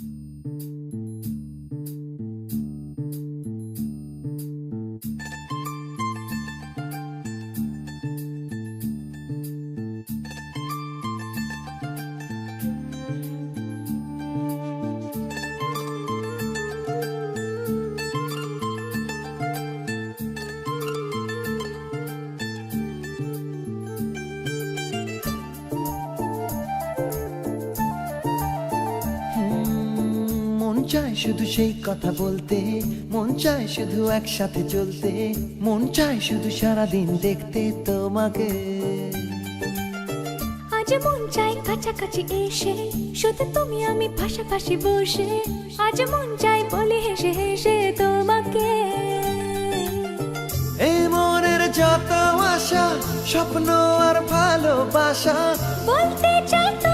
you চায় শুধু সেই কথা বলতে মন চায় শুধু একসাথে চলতে মন চায় শুধু সারাদিন দেখতে তোমাকে। আজ মন চাই কাছাকাছি এসে শুধু তুমি আমি পাশাপাশি বসে আজ মন চাই বলে হেসে হেসে তোমাকে। এই মনের যত আশা স্বপ্ন আর ভালোবাসা বলতে চাই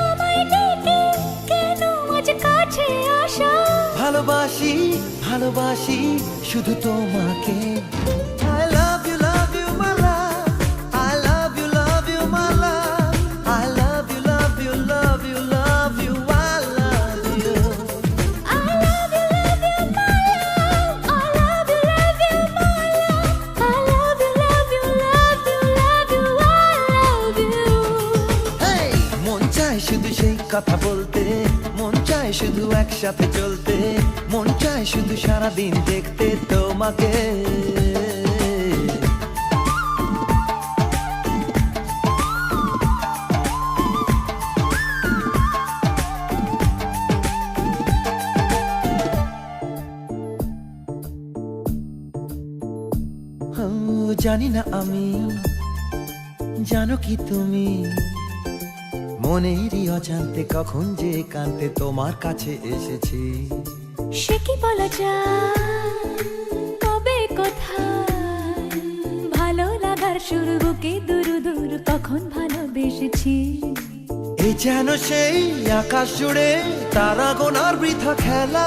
ভালোবাসি শুধু তোমাকে কথা বলতে মন চায় শুধু একসাথে চলতে মন চায় শুধু সারাদিন দেখতে তোমাকে। জানি না আমি, জানো কি তুমি? মনেরই অজান্তে কখন যে কান্তে তোমার কাছে এসেছি। সে কি বলা যায়? কবে কোথায় ভালো লাগার শুরু বুকে দূর দূর কখন ভালোবেসেছি? এই যেন সেই আকাশ জুড়ে তারা গোনার বৃথা খেলা।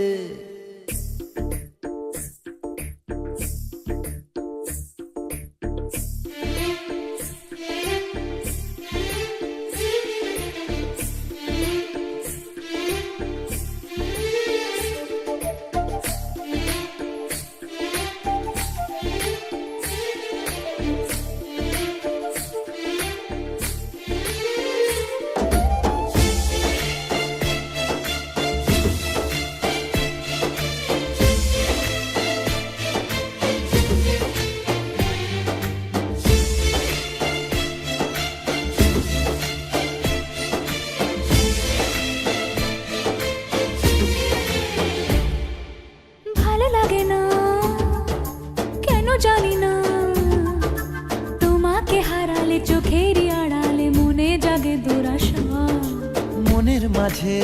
মনের মাঝে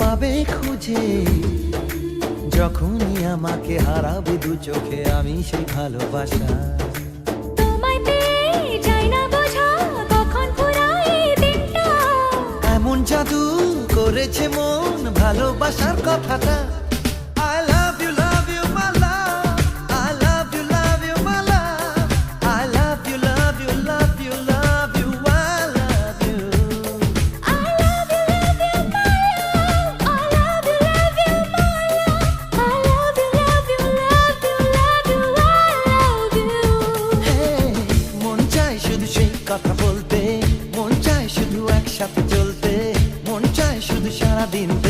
পাবে খুঁজে যখনই আমাকে হারাবে দু চোখে আমি সেই ভালোবাসা। এমন জাদু করেছে মন ভালোবাসার কথাটা। din